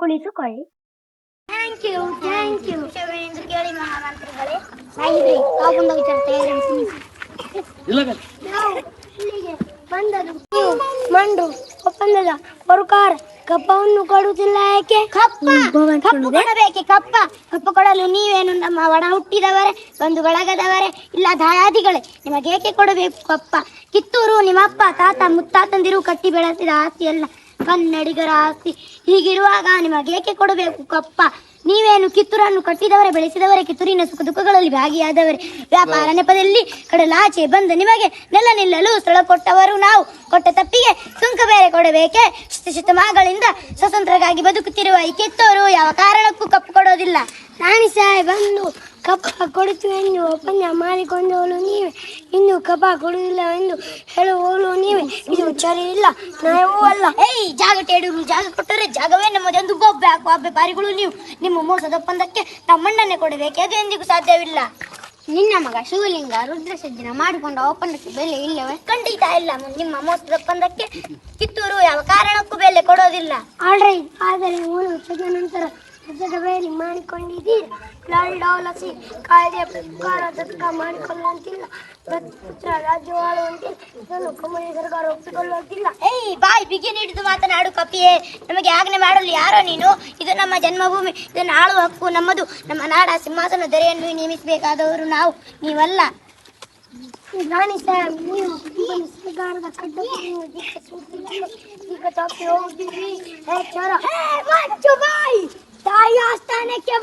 ಕುಳಿತುಕೊಳ್ಳಿ. Thank you thank you ವಿಷಯವೇನೆಂದು ಕೇಳಿ ಮಹಾಮಂತ್ರಿಗಳೇ ಸಾಯಿಬ್ರಿ ತಾವು ಬಂದ ವಿಚಾರ ತಯಾರಿ ತಿಳಿಸಿ ನಾವು ಇಲ್ಲಿಗೆ ಬಂದದು ನೀವು ಮಂಡು ಒಪ್ಪಂದದ ಪರುಕಾರ ಕಪ್ಪವನ್ನು ಕೊಡುವುದಿಲ್ಲ ಯಾಕೆ ಕಪ್ಪ ಕಪ್ಪು ಕೊಡಬೇಕೆ ಕಪ್ಪ? ಕಪ್ಪು ಕೊಡಲು ನೀವೇನು ನಮ್ಮ ಒಣ ಹುಟ್ಟಿದವರೇ ಬಂಧು ಬಳಗದವರೇ ಇಲ್ಲ ದಾಯಾದಿಗಳೇ? ನಿಮಗೆ ಏಕೆ ಕೊಡಬೇಕು ಕಪ್ಪ? ಕಿತ್ತೂರು ನಿಮ್ಮಪ್ಪ ತಾತ ಮುತ್ತಾತಂದಿರು ಕಟ್ಟಿ ಬೆಳೆಸಿದ ಆಸ್ತಿ ಅಲ್ಲ. ಕನ್ನಡಿಗರ ಆಸ್ತಿ. ಹೀಗಿರುವಾಗ ನಿಮಗೆ ಏಕೆ ಕೊಡಬೇಕು ಕಪ್ಪ? ನೀವೇನು ಕಿತ್ತೂರನ್ನು ಕಟ್ಟಿದವರೇ, ಬೆಳೆಸಿದವರೇ? ಕಿತ್ತೂರಿನ ಸುಖ ದುಃಖಗಳಲ್ಲಿ ಭಾಗಿಯಾದವರೇ? ವ್ಯಾಪಾರ ನೆಪದಲ್ಲಿ ಕಡಲಾಚೆ ಬಂದ ನಿಮಗೆ ನೆಲ ನಿಲ್ಲಲು ಸ್ಥಳ ಕೊಟ್ಟವರು ನಾವು. ಕೊಟ್ಟ ತಪ್ಪಿಗೆ ಸುಂಕ ಬೇರೆ ಕೊಡಬೇಕೆ? ಶತ ಶತಮಾನಗಳಿಂದ ಸ್ವತಂತ್ರಗಾಗಿ ಬದುಕುತ್ತಿರುವ ಈ ಕಿತ್ತೂರು ಯಾವ ಕಾರಣಕ್ಕೂ ಕಪ್ಪು ಕೊಡೋದಿಲ್ಲ. ಸಾಹೇಬ್ ಬಂದು ಕಪ್ಪ ಎಂದು ಒಪ್ಪಂದ ಮಾಡಿಕೊಂಡವಳು ನೀವೇ. ಇನ್ನು ಕಪ್ಪ ಕೊಡುವುದಿಲ್ಲ ಎಂದು ಹೇಳುವವಳು ನೀವೇ. ಇದು ಚರಿ ಇಲ್ಲ ನಾವು ಅಲ್ಲ. ಏಯ್, ಜಾಗ ಟೇಡುರು ಜಾಗ ಕೊಟ್ಟರೆ ಜಾಗವೇ ನಮ್ಮದೊಂದು ಗೊಬ್ಬೆ ಹಾಕುವ ವ್ಯಾಪಾರಿಗಳು ನೀವು. ನಿಮ್ಮ ಮೋಸದ ಒಪ್ಪಂದಕ್ಕೆ ತಮ್ಮಣ್ಣನೇ ಕೊಡಬೇಕು ಅದು ಎಂದಿಗೂ ಸಾಧ್ಯವಿಲ್ಲ. ನಿನ್ನ ಮಗ ಶಿವಲಿಂಗ ರುದ್ರಸಜ್ಜನ ಮಾಡಿಕೊಂಡ ಒಪ್ಪಂದಕ್ಕೆ ಬೆಲೆ ಇಲ್ಲವೇ? ಖಂಡಿತ ಇಲ್ಲ ನಿಮ್ಮ ಮೋಸದ ಒಪ್ಪಂದಕ್ಕೆ ಕಿತ್ತೂರು ಯಾವ ಕಾರಣಕ್ಕೂ ಬೆಲೆ ಕೊಡೋದಿಲ್ಲ. ಆಡ್ರೈ, ಆದರೆ ಮೂರು ವರ್ಷದ ನಂತರ ಬೇಲಿ ಮಾಡಿಕೊಂಡಿದ್ದೀರಿ? ಲಾಲ್ ಡೌಲಸಿ ಕಾಯ್ದೆ ಪ್ರಕಾರ ತತ್ಕ ಮಾಡಿಕೊಳ್ಳುವಂತಿಲ್ಲ ಪುತ್ರ ರಾಜ್ಯ ಆಳುವಂತಿಲ್ಲ ಇದನ್ನು ಕಮ್ಮನಿ ಸರ್ಕಾರ ಒಪ್ಪಿಕೊಳ್ಳುವಂತಿಲ್ಲ ಏಯ್ ಬಾಯ್ ಬಿಗಿ ಹಿಡಿದು ಮಾತನಾಡು ಕಪಿಯೇ. ನಮಗೆ ಆಜ್ಞೆ ಮಾಡಲು ಯಾರೋ ನೀನು? ಇದು ನಮ್ಮ ಜನ್ಮಭೂಮಿ. ಇದನ್ನು ಆಳುವ ಹಕ್ಕು ನಮ್ಮದು. ನಮ್ಮ ನಾಡ ಸಿಂಹಾಸನ ದೊರೆಯನ್ನು ನೇಮಿಸಬೇಕಾದವರು ನಾವು. ನೀವಲ್ಲ. ರಾಣಿ ಸರ್ ನೀವು ಸರ್ಕಾರದ ಕಡ್ಡಾಯ ಈಗ ತಪ್ಪಿ ಹೋಗಿದ್ರಿ ಚೋರ ಬಾಯ್!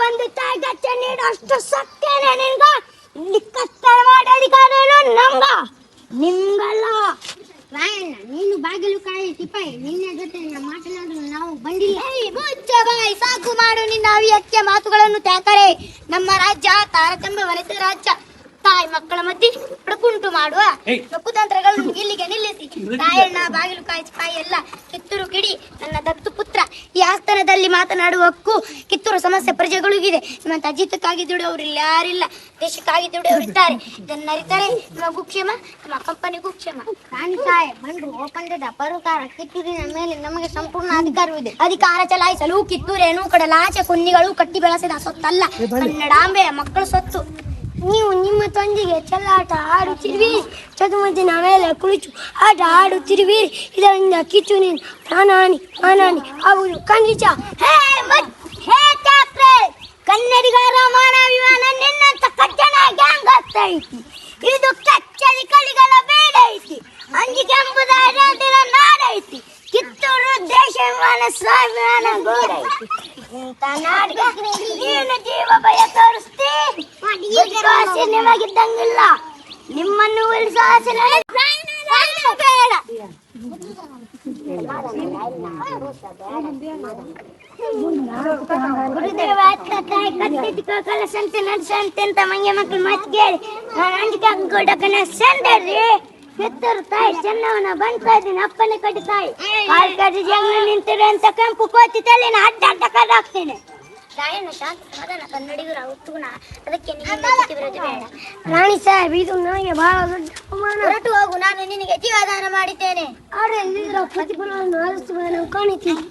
ಬಂದು ತಾಯಿ ಗಚ್ಚೆ ನೀಡೋಷ್ಟು ಸತ್ತೇನೆ ನಿನ್ಗ. ಇಲ್ಲಿ ಕಷ್ಟ ಮಾಡಿ ಅಧಿಕಾರ ನಮ್ಗ ನಿಮ್ಗಲ್ಲ. ರಾಯಣ್ಣ ನೀನು ಬಾಗಿಲು ಕಾಯಿ ಸಿಪಾಯಿ ನಿನ್ನ ಜೊತೆ ಮಾತನಾಡಲು ನಾವು ಬಂದಿಲ್ಲ. ಮುಚ್ಚ ಬಾಯ್ ಸಾಕು ಮಾಡು ನಿನ್ನ ಅವಿಯಕ್ಕೆ ಮಾತುಗಳನ್ನು ತ್ಯಾಕರೆ ನಮ್ಮ ರಾಜ್ಯ ತಾರತಮ್ಯ ವಲಸೆ ರಾಜ್ಯ. ತಾಯಿ ಮಕ್ಕಳ ಮಧ್ಯೆ ಹುಡುಕುಂಟು ಮಾಡುವ ಕುತಂತ್ರಗಳನ್ನು ಇಲ್ಲಿಗೆ ನಿಲ್ಲಿಸಿ. ತಾಯಣ್ಣ ಬಾಗಿಲು ಕಾಯಿ ಕಾಯಿ ಎಲ್ಲ ಕಿತ್ತೂರು ಕಿಡಿ ನನ್ನ ದತ್ತು ಪುತ್ರ. ಈ ಆಸ್ಥಾನದಲ್ಲಿ ಮಾತನಾಡುವ ಹಕ್ಕು ಕಿತ್ತೂರು ಸಮಸ್ಯೆ ಪ್ರಜೆಗಳಿಗಿದೆ. ನಿಮ್ಮಂತ ಅಜಿತಕ್ಕಾಗಿ ದುಡಿಯೋರು ಇಲ್ಲಿ ಯಾರಿಲ್ಲ ದೇಶಕ್ಕಾಗಿ ದುಡಿಯೋರು ಇದ್ದಾರೆ. ಇದನ್ನ ಅರಿತಾರೆ ನಮಗೂ ಕ್ಷೇಮ ನಮ್ಮ ಕಂಪನಿಗೂ ಕ್ಷೇಮ ರಾಣಿ ತಾಯಿ ಬಂದು ಒಪ್ಪಂದದ ಪರೋಕಾರ ಕಿತ್ತೂರಿನ ಮೇಲೆ ನಮಗೆ ಸಂಪೂರ್ಣ ಅಧಿಕಾರವಿದೆ. ಅಧಿಕಾರ ಚಲಾಯಿಸಲು ಕಿತ್ತೂರೇನು ಕಡಲಾಚೆ ಕುನ್ನಿಗಳು ಕಟ್ಟಿ ಬೆಳೆಸಿದ ಸೊತ್ತಲ್ಲ. ಕನ್ನಡಾಂಬೆಯ ಮಕ್ಕಳ ಸೊತ್ತು. ನೀವು ನಿಮ್ಮ ತಂದಿಗೆ ಚೆಲ್ಲಾಟ ಆಡುತ್ತಿರುವಿರಿ ಚದುಮದ್ದಿನ ಮೇಲೆ ಕುಳಿತು ಆಟ ಆಡುತ್ತಿರುವಿರಿ ಇದರಿಂದ ಕಿಚ್ಚು ನೀನು ಪ್ರಾಣಾನಿ ಪ್ರಾಣಾನಿ ಅವರು ಖಂಡಿತ ಹೇ ಕನ್ನಡಿಗರ ಮಾನವಿಮಾನ ನಿನ್ನಂತ ಕಚ್ಚನ ಗ್ಯಾಂಗ್ ಐತಿ ಇದು ಕಚ್ಚಲಿ ಕಲಿಗಳ ಬೇಡ ಐತಿ ಅಂಜಿಕೆ ಎಂಬುದಾದಿನ ನಾಡೈತಿ. ಕಿತ್ತೂರು ದೇಶ ವಿಮಾನ ಸ್ವಾಭಿಮಾನ ಗೋಡ ಐತಿ ಇಂಥ ನಾಡಿಗೆ ಆಸೆ ನಿಮಗಿದ್ದಂಗಿಲ್ಲ ನಿಮ್ಮನ್ನು ಉಳಿಸೋ ಆಸೆ ಬೇಡ ಗುರುದೇವ ಅತ್ತ ತಾಯಿ ಕತ್ತಿದ್ಕೋ ಕಲಸಂತೆ ನಡ್ಸಂತೆ ಮಂಗೆ ಮಕ್ಕಳು ಮಾತು ಕೇಳಿ. ನಾನು ಅಂಜಿಕೆ ಕಿತ್ತೂರು ತಾಯಿ ಚೆನ್ನವನ ಬಂತಾ ಇದ್ದೀನಿ ಅಪ್ಪನ ಕಟ್ಟಿ ತಾಯಿ ಕಾಲ್ ಜಂಗ ನಿಂತಿರು ಅಂತ ಕೆಂಪು ಕೋತಿ ತಲೆನ ಅಡ್ಡ ಅಡ್ಡ ಕಡ್ಡಾಕ್ತೇನೆ ಗಾಯನ ಶಾಂತ ಸಮಾಧಾನ ಕನ್ನಡಿಗರ ಉತ್ತುಗುಣ ಅದಕ್ಕೆ ನಿನ್ನಿಂದ ಬೇಡ. ರಾಣಿ ಸಾಹೇಬ್ ಇದು ನನಗೆ ಬಹಳ ದೊಡ್ಡ ಅವಮಾನ. ಹೊರಟು ಹೋಗು ನಾನು ನಿನಗೆ ಜೀವದಾನ ಮಾಡಿದ್ದೇನೆ. ಆದರೆ ಇಲ್ಲಿರೋ ಪ್ರತಿಫಲವನ್ನು ಆಲಿಸುವ ನಾವು ಕಾಣುತ್ತೀವಿ